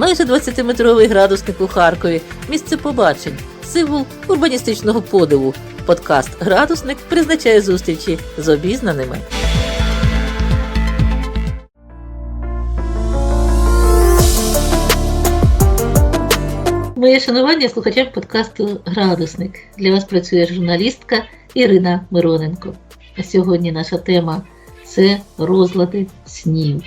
Майже 20-метровий градусник у Харкові, місце побачень, символ урбаністичного подиву. Подкаст Градусник призначає зустрічі з обізнаними. Моє шанування слухачам подкасту Градусник. Для вас працює журналістка Ірина Мироненко. А сьогодні наша тема це розлади снів.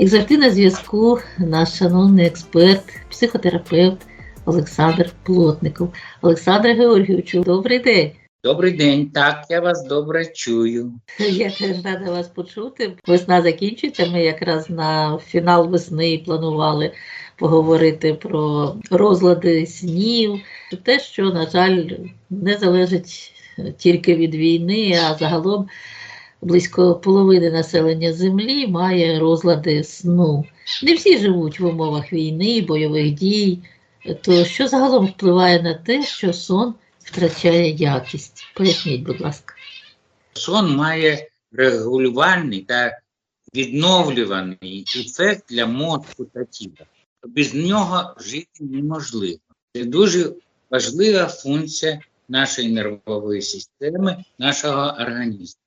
Як завжди на зв'язку наш шановний експерт, психотерапевт Олександр Плотников. Олександр Георгійовичу, добрий день. Добрий день, так, я вас добре чую. Я теж рада вас почути. Весна закінчується. Ми якраз на фінал весни планували поговорити про розлади снів, те, що, на жаль, не залежить тільки від війни, а загалом близько половини населення землі має розлади сну. Не всі живуть в умовах війни, бойових дій. То що загалом впливає на те, що сон втрачає якість? Поясніть, будь ласка. Сон має регулювальний та відновлюваний ефект для мозку та тіла. Без нього жити неможливо. Це дуже важлива функція нашої нервової системи, нашого організму.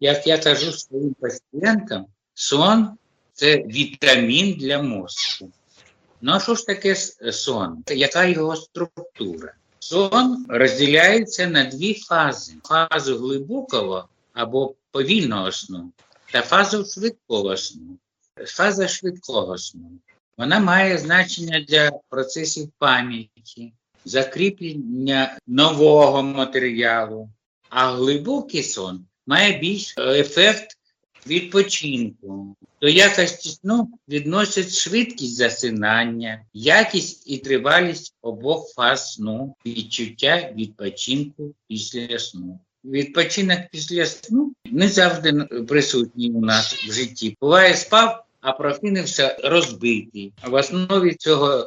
Як я кажу своїм пацієнтам, сон це вітамін для мозку. Ну а що ж таке сон? Яка його структура? Сон розділяється на дві фази: фазу глибокого або повільного сну та фазу швидкого сну. Фаза швидкого сну. Вона має значення для процесів пам'яті, закріплення нового матеріалу, а глибокий сон має більш ефект відпочинку. До якості сну відносять швидкість засинання, якість і тривалість обох фаз сну, відчуття відпочинку після сну. Відпочинок після сну не завжди присутній у нас в житті. Буває спав, а прокинувся розбитий. В основі цього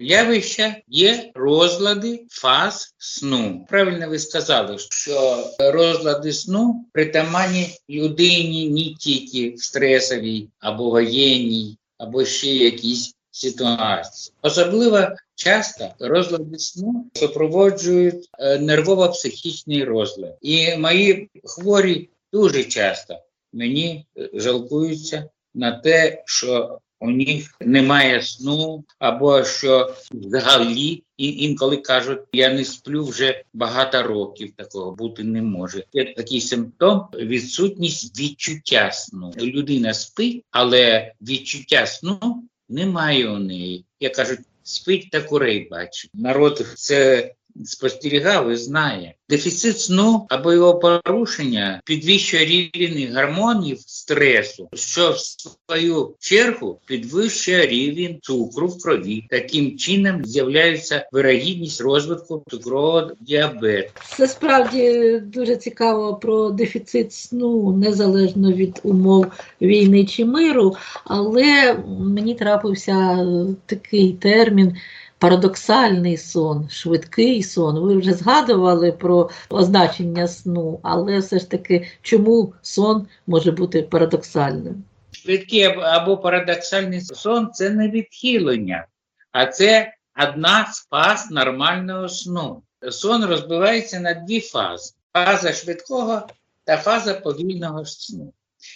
явища є розлади фаз сну. Правильно ви сказали, що розлади сну притаманні людині не тільки в стресовій або воєнній, або ще якісь ситуації. Особливо часто розлади сну супроводжують е, нервово-психічний розлад. І мої хворі дуже часто мені е, жалкуються на те, що у них немає сну, або що взагалі і інколи кажуть, я не сплю вже багато років, такого бути не може. Є такий симптом відсутність відчуття сну. Людина спить, але відчуття сну немає у неї. Я кажуть, спить та курей бачить. Народ це спостерігав і знає. Дефіцит сну або його порушення підвищує рівень гормонів стресу, що в свою чергу підвищує рівень цукру в крові. Таким чином з'являється вирогідність розвитку цукрового діабету. Це справді дуже цікаво про дефіцит сну, незалежно від умов війни чи миру, але мені трапився такий термін. Парадоксальний сон, швидкий сон. Ви вже згадували про означення сну, але все ж таки, чому сон може бути парадоксальним? Швидкий або парадоксальний сон це не відхилення, а це одна з фаз нормального сну. Сон розбивається на дві фази: фаза швидкого та фаза повільного сну.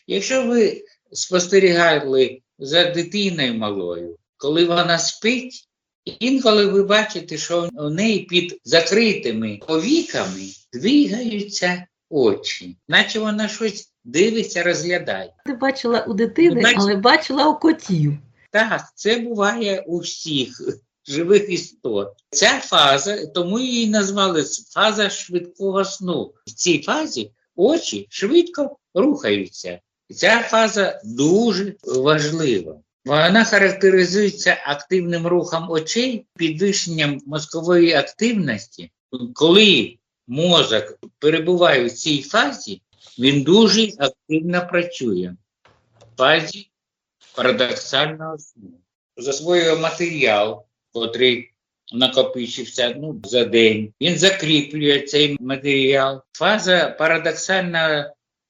Якщо ви спостерігали за дитиною малою, коли вона спить, Інколи ви бачите, що у неї під закритими повіками двигаються очі, наче вона щось дивиться, розглядає. Ти бачила у дитини, Бачила. але бачила у котів. Так, це буває у всіх живих істот. Ця фаза, тому її назвали фаза швидкого сну. В цій фазі очі швидко рухаються. Ця фаза дуже важлива. Вона характеризується активним рухом очей, підвищенням мозкової активності. Коли мозок перебуває в цій фазі, він дуже активно працює в фазі парадоксального сну. Засвоює матеріал, котрий накопичився ну, за день. Він закріплює цей матеріал. Фаза парадоксального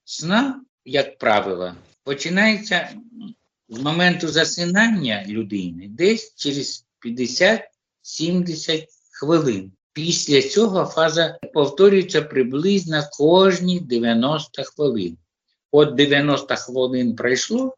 сна, як правило, починається з моменту засинання людини десь через 50-70 хвилин. Після цього фаза повторюється приблизно кожні 90 хвилин. От 90 хвилин пройшло,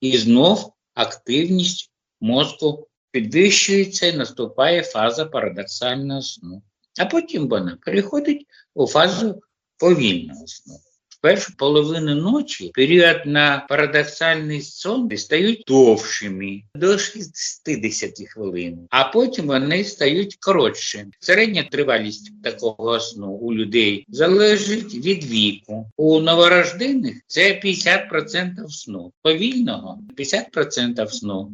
і знов активність мозку підвищується і наступає фаза парадоксального сну. А потім вона переходить у фазу повільного сну. Першу половину ночі період на парадоксальний сон стають довшими до 60 хвилин, а потім вони стають коротшими. Середня тривалість такого сну у людей залежить від віку. У новорождених це 50% сну, повільного 50% сну.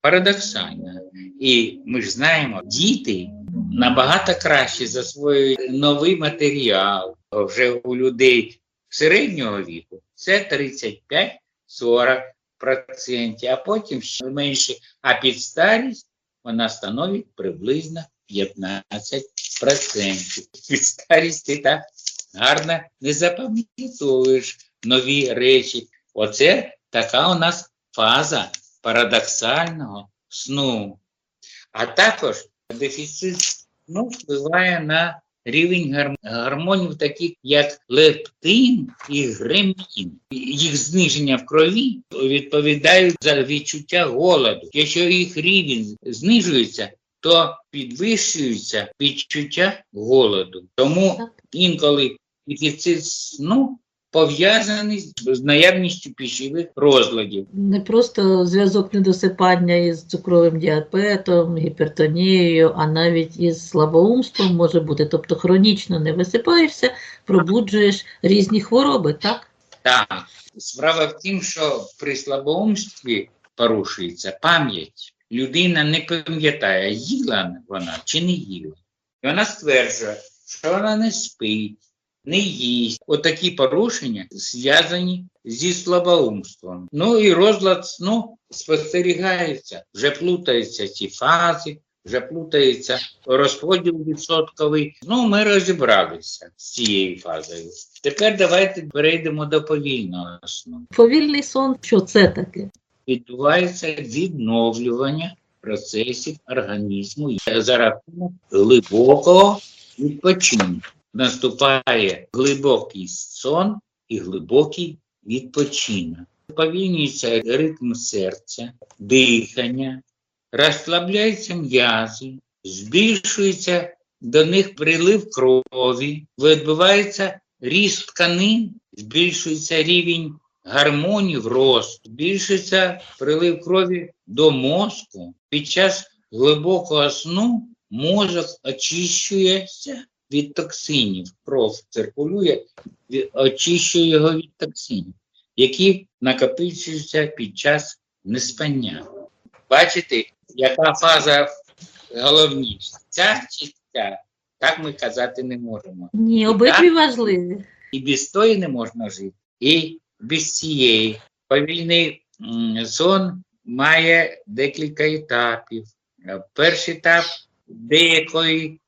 Парадоксально. І ми ж знаємо, діти набагато краще засвоюють новий матеріал вже у людей середнього віку. Це 35-40%, а потім ще менше. А під старість вона становить приблизно 15%. Під старість ти так гарно не запам'ятовуєш нові речі. Оце така у нас фаза парадоксального сну. А також дефіцит сну впливає на рівень гормонів, таких як лептин і гремін. Їх зниження в крові відповідають за відчуття голоду. Якщо їх рівень знижується, то підвищується відчуття голоду. Тому інколи дефіцит сну пов'язаний з- наявністю пищових розладів. Не просто зв'язок недосипання із цукровим діабетом, гіпертонією, а навіть із слабоумством може бути. Тобто хронічно не висипаєшся, пробуджуєш різні хвороби, так? Так, справа в тім, що при слабоумстві порушується пам'ять. Людина не пам'ятає, їла вона чи не їла. І вона стверджує, що вона не спить, не їсть. Отакі порушення зв'язані зі слабоумством. Ну і розлад сну спостерігається. Вже плутаються ці фази, вже плутається розподіл відсотковий. Ну, ми розібралися з цією фазою. Тепер давайте перейдемо до повільного сну. Повільний сон, що це таке? Відбувається відновлювання процесів організму за рахунок глибокого відпочинку. Наступає глибокий сон і глибокий відпочинок. Повільнюється ритм серця, дихання, розслабляються м'язи, збільшується до них прилив крові, відбувається ріст тканин, збільшується рівень гармонів росту, збільшується прилив крові до мозку. Під час глибокого сну мозок очищується від токсинів, кров циркулює, очищує його від токсинів, які накопичуються під час неспання. Бачите, яка фаза головніша? Ця чи ця? Так ми казати не можемо. Ні, обидві важливі. І без тої не можна жити, і без цієї. Повільний сон має декілька етапів. Перший етап деякої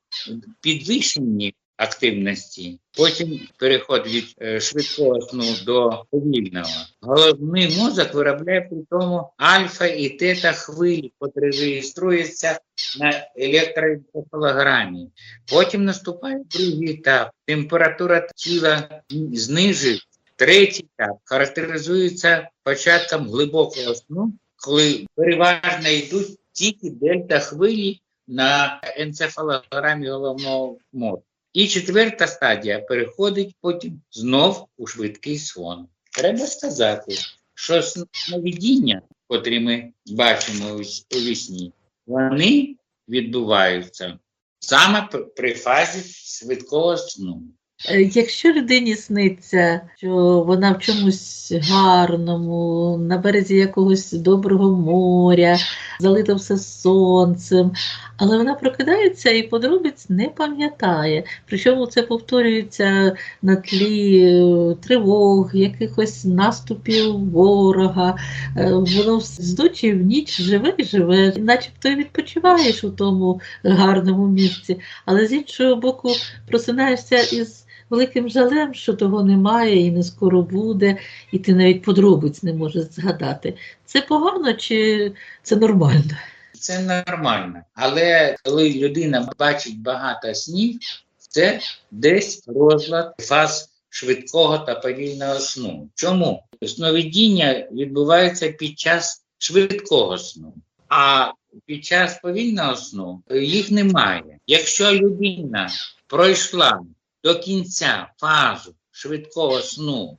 підвищення активності, потім переход від е, швидкого сну до повільного. Головний мозок виробляє при тому альфа і тета хвилі, котрі реєструються на електроенцефалограмі. Потім наступає другий етап. Температура тіла знижується. Третій етап характеризується початком глибокого сну, коли переважно йдуть тільки дельта-хвилі на енцефалограмі головного мозку. І четверта стадія переходить потім знов у швидкий сон. Треба сказати, що сновидіння, котрі ми бачимо у вісні, вони відбуваються саме при фазі швидкого сну. Е, Якщо людині сниться, що вона в чомусь гарному, на березі якогось доброго моря, залито все сонцем, але вона прокидається і подробиць не пам'ятає. Причому це повторюється на тлі е, тривог, якихось наступів ворога. Е, Воно з ночі в ніч живе і живе, начебто і відпочиваєш у тому гарному місці, але з іншого боку просинаєшся із великим жалем, що того немає і не скоро буде, і ти навіть подробиць не можеш згадати. Це погано чи це нормально? Це нормально. Але коли людина бачить багато снів, це десь розлад фаз швидкого та повільного сну. Чому? Сновидіння відбувається під час швидкого сну, а під час повільного сну їх немає. Якщо людина пройшла до кінця фазу швидкого сну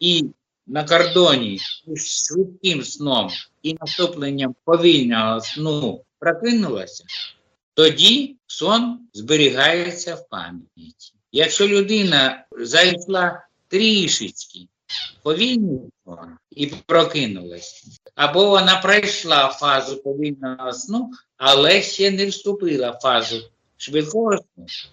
і на кордоні між швидким сном і наступленням повільного сну прокинулася, тоді сон зберігається в пам'яті. Якщо людина зайшла трішечки повільний і прокинулася, або вона пройшла фазу повільного сну, але ще не вступила в фазу швидкого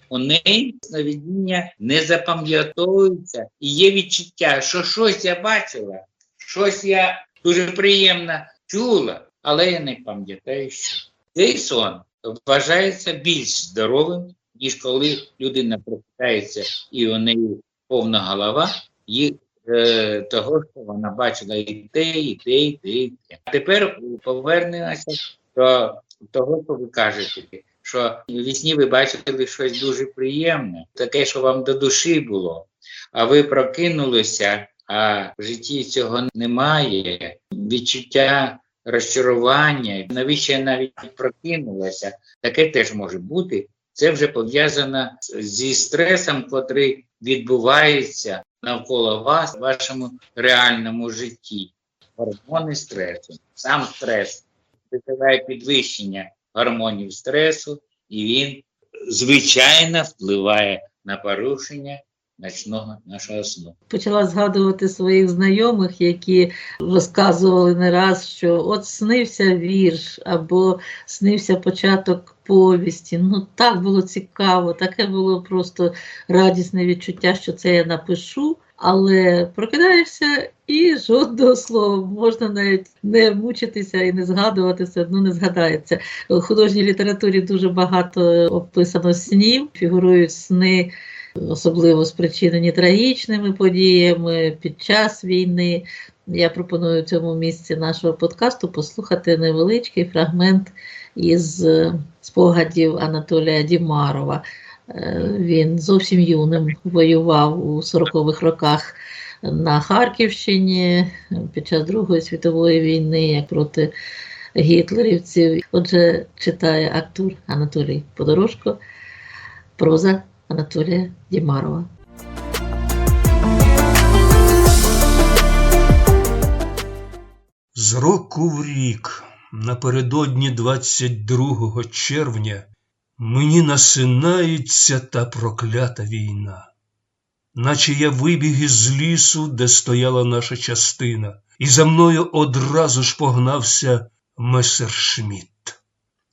у неї сновидіння не запам'ятовується. І є відчуття, що щось я бачила, щось я дуже приємно чула, але я не пам'ятаю, що. Цей сон вважається більш здоровим, ніж коли людина прокидається і у неї повна голова, і е, того, що вона бачила і те, і те, і те, і те. А тепер повернемося до того, що ви кажете, що в вісні ви бачили щось дуже приємне, таке, що вам до душі було, а ви прокинулися, а в житті цього немає. Відчуття розчарування, навіщо я навіть прокинулася, таке теж може бути. Це вже пов'язано зі стресом, котрий відбувається навколо вас в вашому реальному житті. Гормони стресу. Сам стрес викликає підвищення гормонів стресу, і він, звичайно, впливає на порушення ночного нашого сну. Почала згадувати своїх знайомих, які розказували не раз, що от снився вірш або снився початок повісті. Ну так було цікаво, таке було просто радісне відчуття, що це я напишу. Але прокидаєшся і жодного слова можна навіть не мучитися і не згадувати, все одно не згадається. У художній літературі дуже багато описано снів, фігурують сни особливо спричинені трагічними подіями під час війни. Я пропоную в цьому місці нашого подкасту послухати невеличкий фрагмент із спогадів Анатолія Дімарова. Він зовсім юним воював у 40-х роках на Харківщині під час Другої світової війни як проти гітлерівців. Отже, читає актор Анатолій Подорожко, проза Анатолія Дімарова. З року в рік, напередодні 22 червня, мені насинається та проклята війна, наче я вибіг із лісу, де стояла наша частина, і за мною одразу ж погнався месершмітт.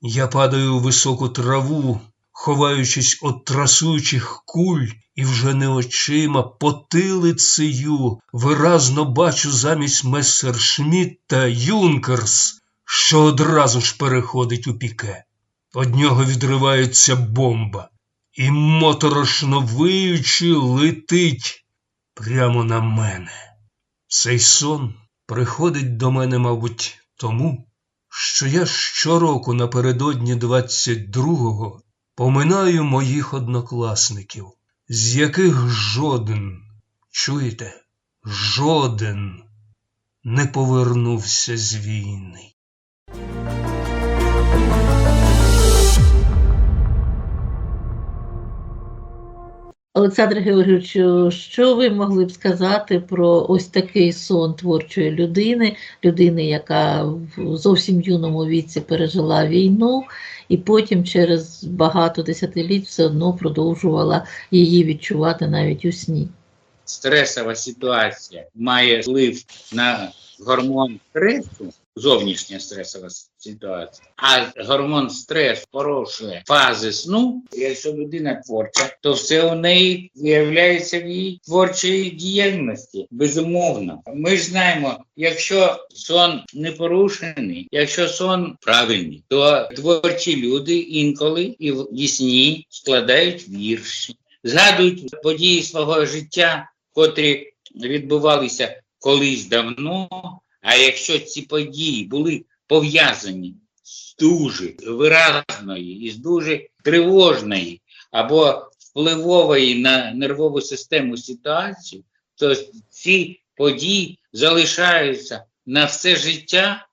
Я падаю у високу траву, ховаючись від трасуючих куль, і вже не очима, потилицею виразно бачу замість месершмітта Юнкерс, що одразу ж переходить у піке. Од нього відривається бомба, і моторошно виючи летить прямо на мене. Цей сон приходить до мене, мабуть, тому, що я щороку напередодні 22-го поминаю моїх однокласників, з яких жоден, чуєте, жоден не повернувся з війни. Олександр Георгійовичу, що ви могли б сказати про ось такий сон творчої людини, людини, яка в зовсім юному віці пережила війну, і потім через багато десятиліть все одно продовжувала її відчувати навіть у сні? Стресова ситуація має вплив на гормон стресу, зовнішня стресова ситуація, а гормон стресу порушує фази сну. Якщо людина творча, то все у неї виявляється в її творчої діяльності. Безумовно, ми ж знаємо, якщо сон не порушений, якщо сон правильний, то творчі люди інколи і в сні складають вірші. згадують події свого життя, котрі відбувалися колись давно. А якщо ці події були пов'язані з дуже виразної і з дуже тривожної або впливової на нервову систему ситуації, то ці події залишаються на все життя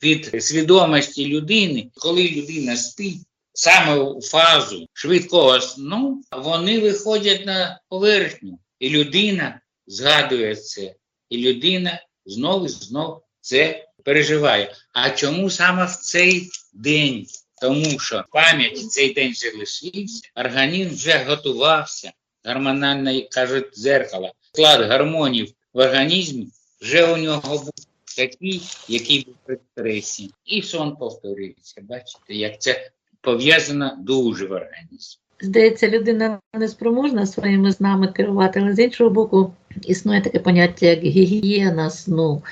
під свідомості людини, коли людина спить. Саме у фазу швидкого сну вони виходять на поверхню, і людина згадує це, і людина знову і знов це переживає. А чому саме в цей день? Тому що в пам'яті цей день вже лишився, організм вже готувався, гормональне, кажуть, дзеркало, склад гормонів в організмі вже у нього був такий, який був при стресі. І сон повторюється. Бачите, як це пов'язано дуже в організмі. Здається, людина не спроможна своїми знами керувати, але з іншого боку, існує таке поняття, як гігієна сну.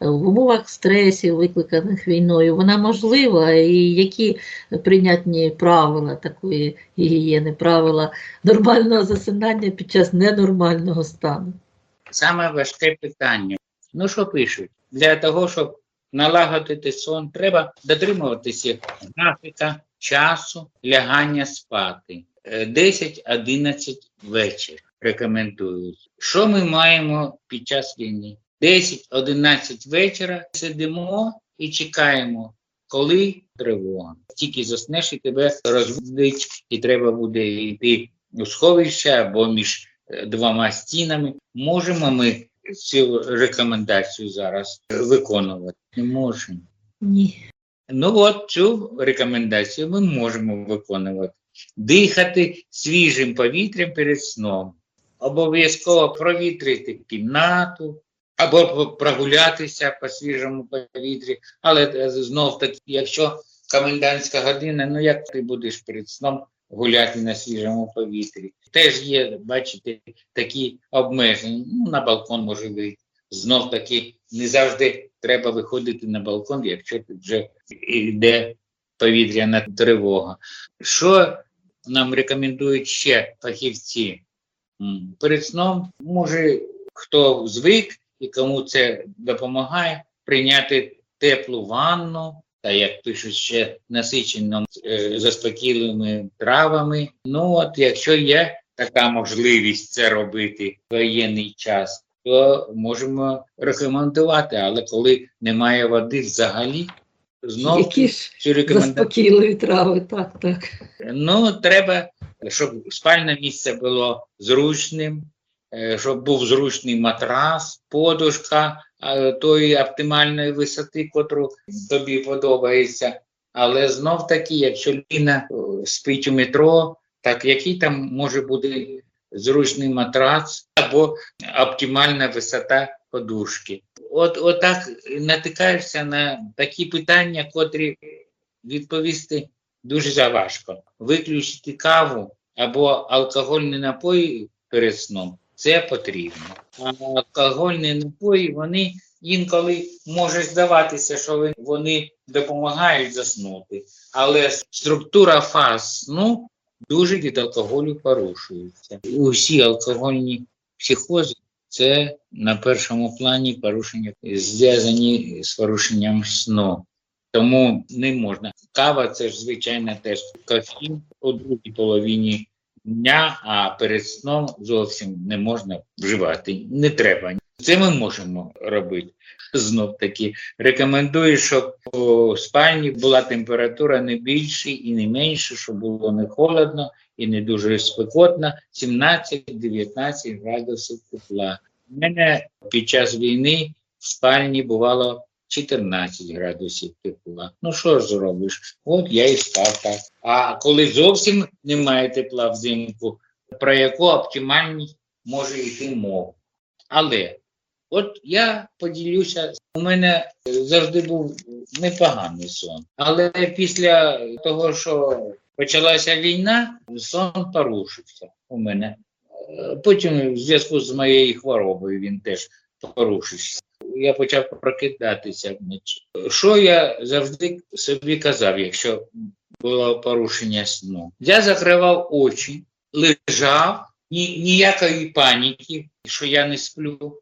В умовах стресів, викликаних війною, вона можлива, і які прийнятні правила такої гігієни, правила нормального засинання під час ненормального стану. Саме важке питання. Ну що пишуть? Для того, щоб налагодити сон, треба дотримуватися графіка часу лягання спати. Е, 10-11 вечір рекомендують. Що ми маємо під час війни? 10-11 вечора сидимо і чекаємо, коли тривога. Тільки заснеш і тебе розбудить, і треба буде йти у сховище або між е, двома стінами. Можемо ми цю рекомендацію зараз виконувати? Не можемо. Ні. Ну от цю рекомендацію ми можемо виконувати. Дихати свіжим повітрям перед сном. Обов'язково провітрити кімнату або прогулятися по свіжому повітрі. Але е, знов таки, якщо комендантська година, ну як ти будеш перед сном гуляти на свіжому повітрі? Теж є, бачите, такі обмеження. Ну, на балкон може вийти. Знов таки не завжди треба виходити на балкон, якщо тут вже йде повітряна тривога. Що нам рекомендують ще фахівці? Перед сном може хто звик і кому це допомагає, прийняти теплу ванну, та як пишуть ще насичено е, заспокійливими травами. Ну от якщо є така можливість це робити в воєнний час, то можемо рекомендувати. Але коли немає води взагалі, знову Які ж цю рекомендацію. заспокійливі трави, так, так. Ну, треба, щоб спальне місце було зручним, е, щоб був зручний матрас, подушка е, тої оптимальної висоти, котру тобі подобається. Але знов таки, якщо людина е, спить у метро, так який там може бути зручний матрац або оптимальна висота подушки? От, отак натикаєшся на такі питання, котрі відповісти дуже заважко. Виключити каву або алкогольні напої перед сном це потрібно. А алкогольні напої вони інколи може здаватися, що вони допомагають заснути, але структура фаз сну дуже від алкоголю порушується. Усі алкогольні психози це на першому плані порушення зв'язані з порушенням сну. Тому не можна. Кава це ж звичайно теж кофеїн у другій половині дня, а перед сном зовсім не можна вживати. Не треба. Це ми можемо робити. Знов таки рекомендую, щоб у спальні була температура не більше і не менше, щоб було не холодно і не дуже спекотно, 17-19 градусів тепла. У мене під час війни в спальні бувало 14 градусів тепла. Ну що ж зробиш? От я і спав так. А коли зовсім немає тепла взимку, про яку оптимальність може йти мова. Але от я поділюся, у мене завжди був непоганий сон. Але після того, що почалася війна, сон порушився у мене. Потім в зв'язку з моєю хворобою він теж порушився. Я почав прокидатися вночі. Що я завжди собі казав, якщо було порушення сну? Я закривав очі лежав, ні, ніякої паніки, що я не сплю.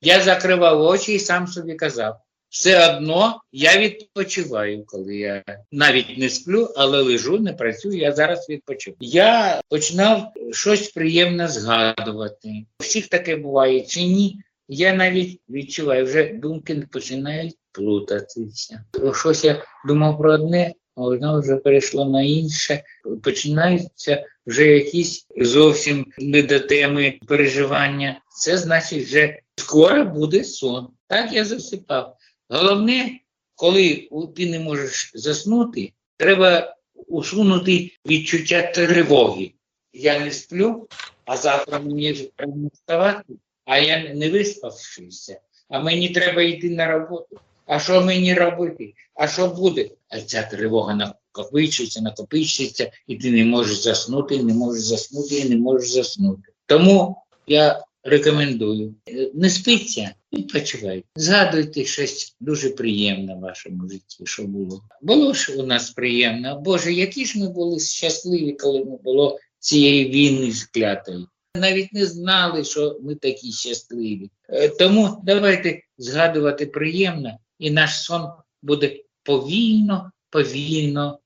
Я закривав очі і сам собі казав. Все одно я відпочиваю, коли я навіть не сплю, але лежу, не працюю, я зараз відпочиваю. Я починав щось приємне згадувати. У всіх таке буває чи ні? Я навіть відчуваю, вже думки починають плутатися. Щось я думав про одне, а воно вже перейшло на інше. Починаються вже якісь зовсім не до теми переживання. Це значить, вже скоро буде сон. Так я засипав. Головне, коли ти не можеш заснути, треба усунути відчуття тривоги. Я не сплю, а завтра мені ж треба вставати, а я не виспавшися, а мені треба йти на роботу. А що мені робити? А що буде? А ця тривога накопичується, накопичується, і ти не можеш заснути, не можеш заснути, і не можеш заснути. Тому я рекомендую. е, Не спиться, відпочивайте. Згадуйте щось дуже приємне в вашому житті, що було. Було ж у нас приємно. Боже, які ж ми були щасливі, коли не було цієї війни клятої. Навіть не знали, що ми такі щасливі. Е, Тому давайте згадувати приємно, і наш сон буде повільно, повільно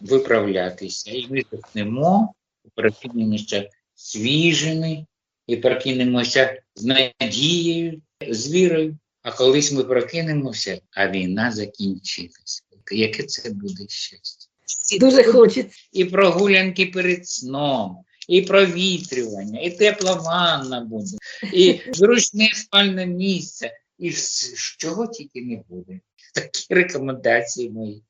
виправлятися. І ми заснемо, прокинемося свіжими, і прокинемося з надією, з вірою. А колись ми прокинемося, а війна закінчилася. Яке це буде щастя? Дуже хочеться. І прогулянки перед сном, і провітрювання, і тепла ванна буде, і зручне спальне місце, і чого тільки не буде. Такі рекомендації мої.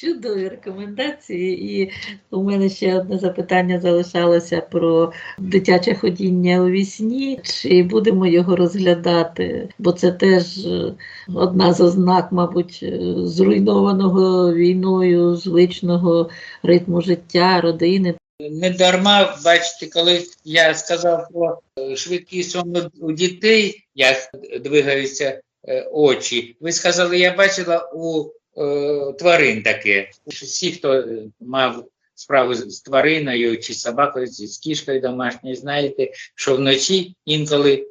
Чудові рекомендації. І у мене ще одне запитання залишалося про дитяче ходіння у вісні. Чи будемо його розглядати? Бо це теж е, одна з ознак, мабуть, е, зруйнованого війною звичного ритму життя, родини. Не дарма, бачите, коли я сказав про е, швидкий сон у- дітей, як двигаються е, очі. Ви сказали, я бачила у е, тварин таке. Всі, хто е, мав справу з твариною, чи собакою, чи з кішкою домашньою, знаєте, що вночі інколи,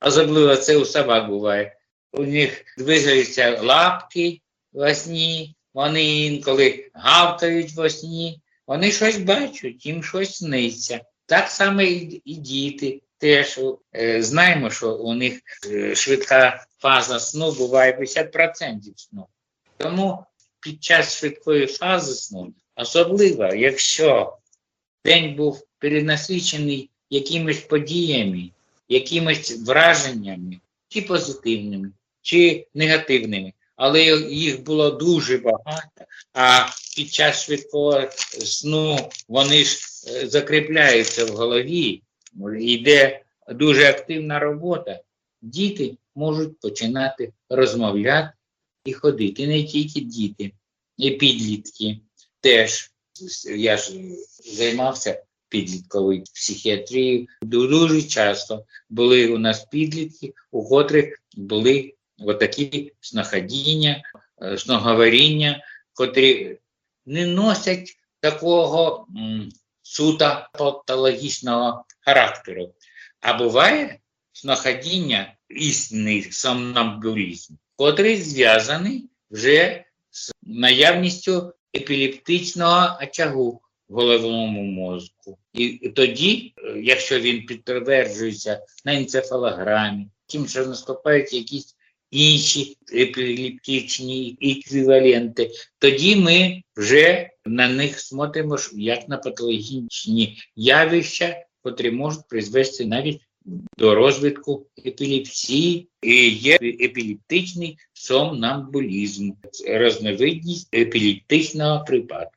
особливо це у собак буває, у них двигаються лапки во сні, вони інколи гавкають во сні. Вони щось бачать, їм щось сниться. Так само і, і діти теж е, знаємо, що у них е, швидка фаза сну буває 50% сну. Тому під час швидкої фази сну, особливо, якщо день був перенасичений якимись подіями, якимись враженнями, чи позитивними, чи негативними, але їх було дуже багато. А під час швидкого сну вони ж е, закріпляються в голові, йде дуже активна робота. Діти можуть починати розмовляти і ходити. Не тільки діти, і підлітки теж. Я ж займався підлітковою психіатрією. Дуже часто були у нас підлітки, у котрих були отакі снаходіння, е, сноговоріння, котрі не носять такого м, суто патологічного характеру. А буває сноходіння, істинний сомнамбулізм, котрий зв'язаний вже з наявністю епілептичного очагу в головному мозку. І тоді, е, якщо він підтверджується на енцефалограмі, тим, що наступають якісь інші епілептичні еквіваленти, тоді ми вже на них смотримо як на патологічні явища, котрі можуть призвести навіть до розвитку епілепсії і є епілептичний сомнамбулізм, різновидність епілептичного припадку.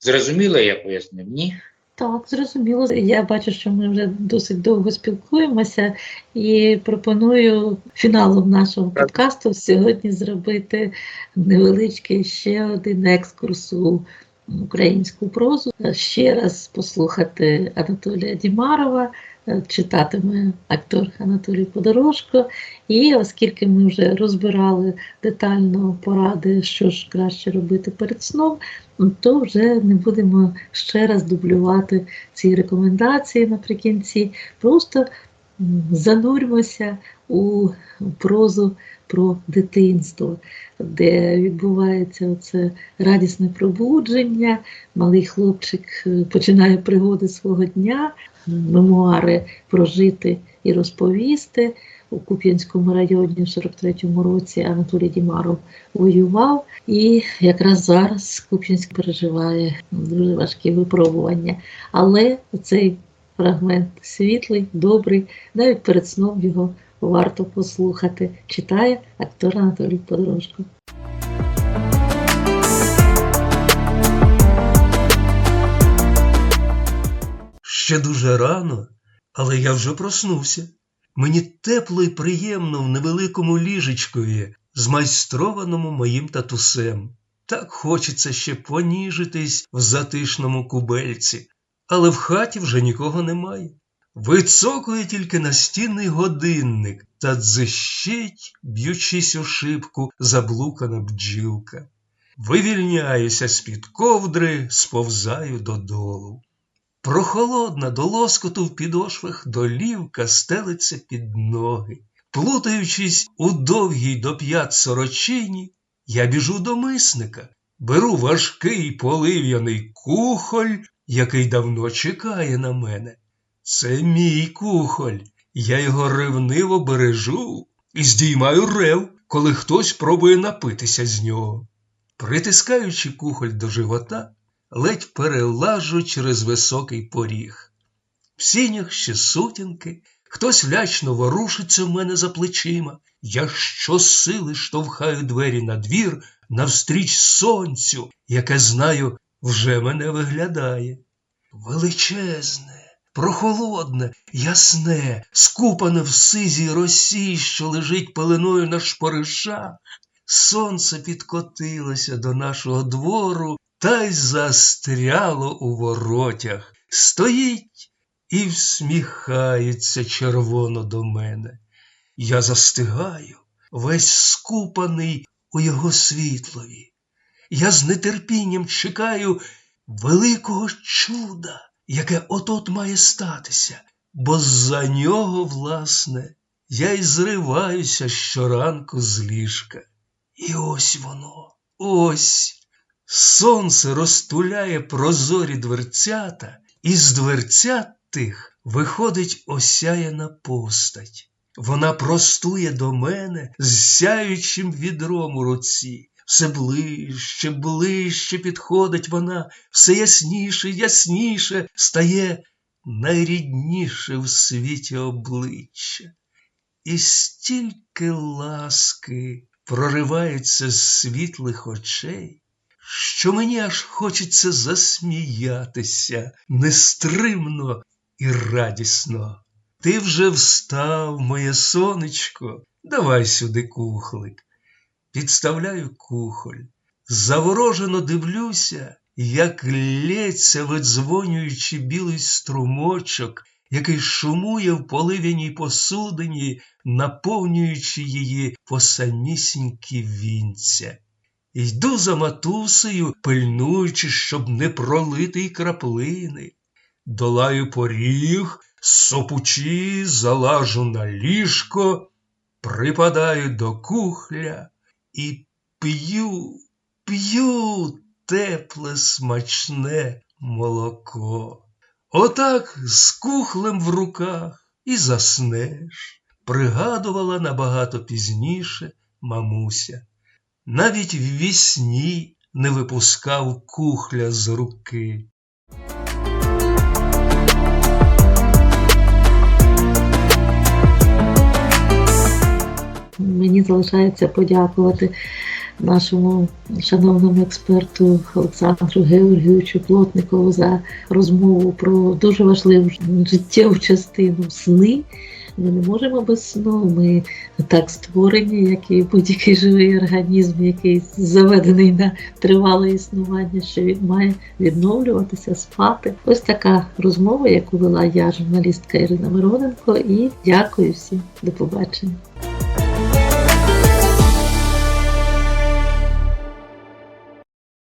Зрозуміло, я пояснив? Ні? Так, зрозуміло. Я бачу, що ми вже досить довго спілкуємося, і пропоную фіналом нашого подкасту сьогодні зробити невеличкий ще один екскурс у українську прозу. Ще раз послухати Анатолія Дімарова, читатиме актор Анатолій Подорожко. І оскільки ми вже розбирали детально поради, що ж краще робити перед сном, то вже не будемо ще раз дублювати ці рекомендації наприкінці. Просто м, занурмося у прозу про дитинство, де відбувається це радісне пробудження. Малий хлопчик е, починає пригоди свого дня, мемуари прожити і розповісти. У Куп'янському районі в 43-му році Анатолій Дімаров воював, і якраз зараз Куп'янськ переживає дуже важкі випробування. Але цей фрагмент світлий, добрий, навіть перед сном його варто послухати. Читає актор Анатолій Подорожко. Ще дуже рано, але я вже проснувся. Мені тепло і приємно в невеликому ліжечкові, змайстрованому моїм татусем. Так хочеться ще поніжитись в затишному кубельці, але в хаті вже нікого немає. Вицокує тільки настінний годинник та дзищить, б'ючись у шибку, заблукана бджілка. Вивільняюся з-під ковдри, сповзаю додолу. Прохолодна до лоскоту в підошвах долівка стелиться під ноги. Плутаючись у довгій до п'ят сорочині, я біжу до мисника, беру важкий полив'яний кухоль, який давно чекає на мене. Це мій кухоль, я його ревниво бережу і здіймаю рев, коли хтось пробує напитися з нього. Притискаючи кухоль до живота, ледь перелажу через високий поріг. В сінях ще сутінки, хтось лячно ворушиться в мене за плечима. Я щосили штовхаю двері на двір навстріч сонцю, яке, знаю, вже мене виглядає. Величезне, прохолодне, ясне, скупане в сизій росі, що лежить пеленою на шпоришах. Сонце підкотилося до нашого двору та й застряло у воротях, стоїть і всміхається червоно до мене. Я застигаю, весь скупаний у його світлові. Я з нетерпінням чекаю великого чуда, яке от-от має статися, бо за нього, власне, я й зриваюся щоранку з ліжка. І ось воно, ось. Сонце розтуляє прозорі дверцята, і з дверцят тих виходить осяяна постать. Вона простує до мене з сяючим відром у руці. Все ближче, ближче підходить вона, все ясніше, ясніше стає найрідніше в світі обличчя. І стільки ласки проривається з світлих очей, що мені аж хочеться засміятися нестримно і радісно. Ти вже встав, моє сонечко, давай сюди кухлик. Підставляю кухоль, заворожено дивлюся, як лється, видзвонюючи білий струмочок, який шумує в полив'яній посудині, наповнюючи її по самісінькі вінця. Йду за матусею, пильнуючи, щоб не пролити й краплини. Долаю поріг, сопучі, залажу на ліжко, припадаю до кухля і п'ю, п'ю тепле смачне молоко. Отак з кухлем в руках і заснеш, пригадувала набагато пізніше мамуся. Навіть в вісні не випускав кухля з руки. Мені залишається подякувати нашому шановному експерту Олександру Георгійовичу Плотникову за розмову про дуже важливу життєву частину сни. Ми не можемо без сну. Ми так створені, як і будь-який живий організм, який заведений на тривале існування, що він має відновлюватися, спати. Ось така розмова, яку вела я, журналістка Ірина Мироненко, і дякую всім. До побачення.